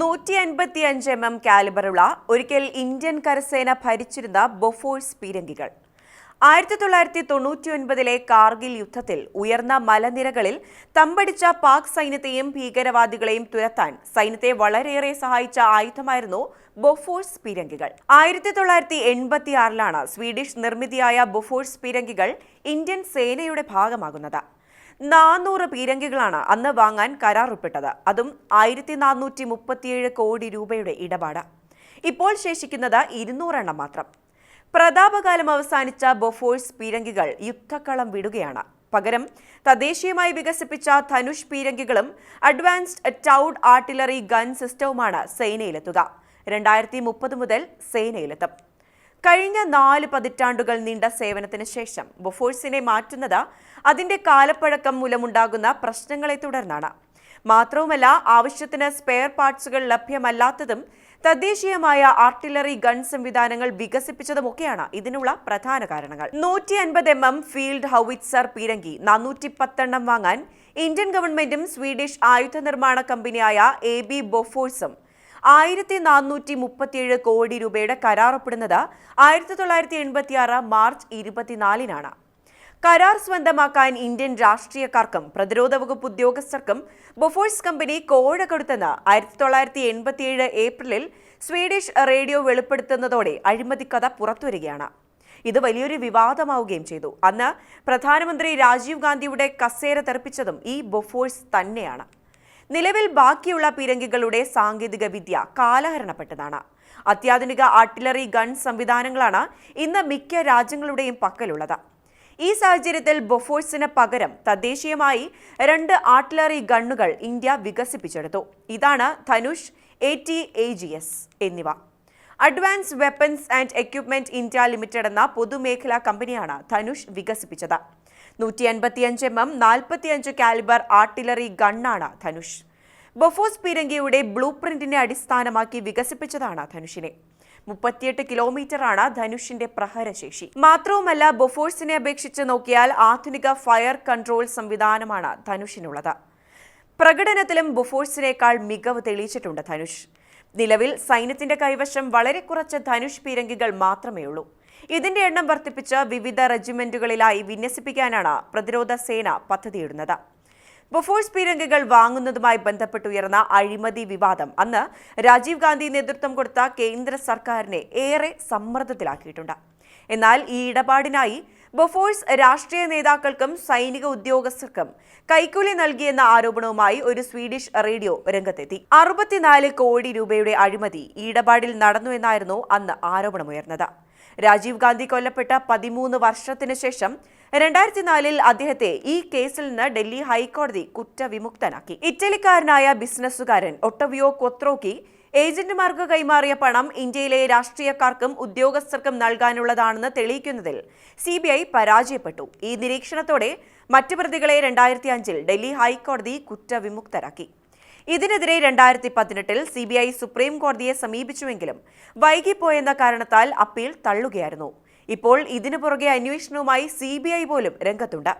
നൂറ്റി അൻപത്തി അഞ്ച് എം എം കാലിബറുള്ള ഒരിക്കൽ ഇന്ത്യൻ കരസേന ഭരിച്ചിരുന്ന ബൊഫോഴ്സ് പീരങ്കികൾ. ആയിരത്തി തൊള്ളായിരത്തി തൊണ്ണൂറ്റി ഒൻപതിലെ കാർഗിൽ യുദ്ധത്തിൽ ഉയർന്ന മലനിരകളിൽ തമ്പടിച്ച പാക് സൈന്യത്തെയും ഭീകരവാദികളെയും തുരത്താൻ സൈന്യത്തെ വളരെയേറെ സഹായിച്ച ആയുധമായിരുന്നു ബൊഫോഴ്സ് പീരങ്കികൾ. ആയിരത്തി തൊള്ളായിരത്തി എൺപത്തിയാറിലാണ് സ്വീഡിഷ് നിർമ്മിതിയായ ബൊഫോഴ്സ് പീരങ്കികൾ ഇന്ത്യൻ സേനയുടെ ഭാഗമാകുന്നത്. നാനൂറ് പീരങ്കികളാണ് അന്ന് വാങ്ങാൻ കരാർ ഒപ്പിട്ടത് അതും ആയിരത്തി നാനൂറ്റി മുപ്പത്തിയേഴ് കോടി രൂപയുടെ ഇടപാട്. ഇപ്പോൾ ശേഷിക്കുന്നത് ഇരുന്നൂറെണ്ണം മാത്രം. പ്രതാപകാലം അവസാനിച്ച ബൊഫോഴ്സ് പീരങ്കികൾ യുദ്ധക്കളം വിടുകയാണ്. പകരം തദ്ദേശീയമായി വികസിപ്പിച്ച ധനുഷ് പീരങ്കികളും അഡ്വാൻസ്ഡ് ടൗഡ് ആർട്ടിലറി ഗൺ സിസ്റ്റവുമാണ് സേനയിലെത്തുക. രണ്ടായിരത്തി മുപ്പത് മുതൽ സേനയിലെത്തും. കഴിഞ്ഞ നാല് പതിറ്റാണ്ടുകൾ നീണ്ട സേവനത്തിന് ശേഷം ബൊഫോഴ്സിനെ മാറ്റുന്നത് അതിന്റെ കാലപ്പഴക്കം മൂലമുണ്ടാകുന്ന പ്രശ്നങ്ങളെ തുടർന്നാണ്. മാത്രവുമല്ല ആവശ്യത്തിന് സ്പെയർ പാർട്സുകൾ ലഭ്യമല്ലാത്തതും തദ്ദേശീയമായ ആർട്ടിലറി ഗൺ സംവിധാനങ്ങൾ വികസിപ്പിച്ചതുമൊക്കെയാണ് ഇതിനുള്ള പ്രധാന കാരണങ്ങൾ. നൂറ്റി അൻപത് എം എം ഫീൽഡ് ഹൗവിറ്റ്സർ പീരങ്കി നാനൂറ്റി പത്തെണ്ണം വാങ്ങാൻ ഇന്ത്യൻ ഗവൺമെന്റും സ്വീഡിഷ് ആയുധ നിർമ്മാണ കമ്പനിയായ എ ബി ബൊഫോഴ്സും ആയിരത്തി നാനൂറ്റി മുപ്പത്തിയേഴ് കോടി രൂപയുടെ കരാർ ഒപ്പിടുന്നത് ആയിരത്തി തൊള്ളായിരത്തി എൺപത്തിയാറ് മാർച്ച് ഇരുപത്തിനാലിനാണ്. കരാർ സ്വന്തമാക്കാൻ ഇന്ത്യൻ രാഷ്ട്രീയക്കാർക്കും പ്രതിരോധ വകുപ്പ് ഉദ്യോഗസ്ഥർക്കും ബൊഫോഴ്സ് കമ്പനി കോഴ കൊടുത്തെന്ന് ആയിരത്തി തൊള്ളായിരത്തി എൺപത്തിയേഴ് ഏപ്രിലിൽ സ്വീഡിഷ് റേഡിയോ വെളിപ്പെടുത്തുന്നതോടെ അഴിമതിക്കഥ പുറത്തുവരികയാണ്. ഇത് വലിയൊരു വിവാദമാവുകയും ചെയ്തു. അന്ന് പ്രധാനമന്ത്രി രാജീവ് ഗാന്ധിയുടെ കസേര തെറിപ്പിച്ചതും ഈ ബൊഫോഴ്സ് തന്നെയാണ്. നിലവിൽ ബാക്കിയുള്ള പീരങ്കികളുടെ സാങ്കേതിക വിദ്യ കാലഹരണപ്പെട്ടതാണ്. അത്യാധുനിക ആർട്ടിലറി ഗൺ സംവിധാനങ്ങളാണ് ഇന്ന് മിക്ക രാജ്യങ്ങളുടെയും പക്കലുള്ളത്. ഈ സാഹചര്യത്തിൽ ബൊഫോഴ്സിന് പകരം തദ്ദേശീയമായി രണ്ട് ആർട്ടിലറി ഗണ്ണുകൾ ഇന്ത്യ വികസിപ്പിച്ചെടുത്തു. ഇതാണ് Dhanush A T A G S എന്നിവ. Advance weapons and equipment India limited എന്ന പൊതുമേഖലാ കമ്പനിയാണ് ധനുഷ് വികസിപ്പിച്ചത്. നൂറ്റി അൻപത്തിയഞ്ച് എം എം നാൽപ്പത്തിയഞ്ച് കാലിബർ ആർട്ടിലറി ഗണ്ണാണ് ധനുഷ്. ബൊഫോസ് പീരങ്കിയുടെ ബ്ലൂ പ്രിന്റിനെ അടിസ്ഥാനമാക്കി വികസിപ്പിച്ചതാണ് ധനുഷിനെ. മുപ്പത്തിയെട്ട് കിലോമീറ്ററാണ് ധനുഷിന്റെ പ്രഹരശേഷി. മാത്രവുമല്ല ബൊഫോഴ്സിനെ അപേക്ഷിച്ച് നോക്കിയാൽ ആധുനിക ഫയർ കൺട്രോൾ സംവിധാനമാണ് ധനുഷിനുള്ളത്. പ്രകടനത്തിലും ബൊഫോഴ്സിനേക്കാൾ മികവ് തെളിയിച്ചിട്ടുണ്ട് ധനുഷ്. നിലവിൽ സൈന്യത്തിന്റെ കൈവശം വളരെ കുറച്ച് ധനുഷ് പീരങ്കികൾ മാത്രമേ ഉള്ളൂ ഇതിന്റെ എണ്ണം വർദ്ധിപ്പിച്ച് വിവിധ റെജിമെന്റുകളിലായി വിന്യസിപ്പിക്കാനാണ് പ്രതിരോധ സേന പദ്ധതിയിടുന്നത്. ബൊഫോഴ്സ് പീരങ്കികൾ വാങ്ങുന്നതുമായി ബന്ധപ്പെട്ടുയർന്ന അഴിമതി വിവാദം അന്ന് രാജീവ് ഗാന്ധി നേതൃത്വം കൊടുത്ത കേന്ദ്ര സർക്കാരിനെ ഏറെ സമ്മർദ്ദത്തിലാക്കിയിട്ടുണ്ട്. എന്നാൽ ഈ ഇടപാടിനായി ബൊഫോഴ്സ് രാഷ്ട്രീയ നേതാക്കൾക്കും സൈനിക ഉദ്യോഗസ്ഥർക്കും കൈക്കൂലി നൽകിയെന്ന ആരോപണവുമായി ഒരു സ്വീഡിഷ് റേഡിയോ രംഗത്തെത്തി. അറുപത്തിനാല് കോടി രൂപയുടെ അഴിമതി ഈ ഇടപാടിൽ നടന്നു എന്നായിരുന്നു അന്ന് ആരോപണമുയർന്നത്. രാജീവ് ഗാന്ധി കൊല്ലപ്പെട്ട പതിമൂന്ന് വർഷത്തിന് ശേഷം രണ്ടായിരത്തി നാലിൽ അദ്ദേഹത്തെ ഈ കേസിൽ നിന്ന് ഡൽഹി ഹൈക്കോടതി കുറ്റവിമുക്തനാക്കി. ഇറ്റലിക്കാരനായ ബിസിനസ്സുകാരൻ ഒട്ടവിയോ കൊത്രോക്കി ഏജന്റുമാർക്ക് കൈമാറിയ പണം ഇന്ത്യയിലെ രാഷ്ട്രീയക്കാർക്കും ഉദ്യോഗസ്ഥർക്കും നൽകാനുള്ളതാണെന്ന് തെളിയിക്കുന്നതിൽ സി ബി ഐ പരാജയപ്പെട്ടു. ഈ നിരീക്ഷണത്തോടെ മറ്റു പ്രതികളെ രണ്ടായിരത്തി അഞ്ചിൽ ഡൽഹി ഹൈക്കോടതി കുറ്റവിമുക്തരാക്കി. ഇതിനെതിരെ രണ്ടായിരത്തി പതിനെട്ടിൽ സി ബി ഐ സുപ്രീം കോടതിയെ സമീപിച്ചുവെങ്കിലും വൈകിപ്പോയെന്ന കാരണത്താൽ അപ്പീൽ തള്ളുകയായിരുന്നു. ഇപ്പോൾ ഇതിനു പുറകെ അന്വേഷണവുമായി സി ബി ഐ പോലും രംഗത്തുണ്ട്.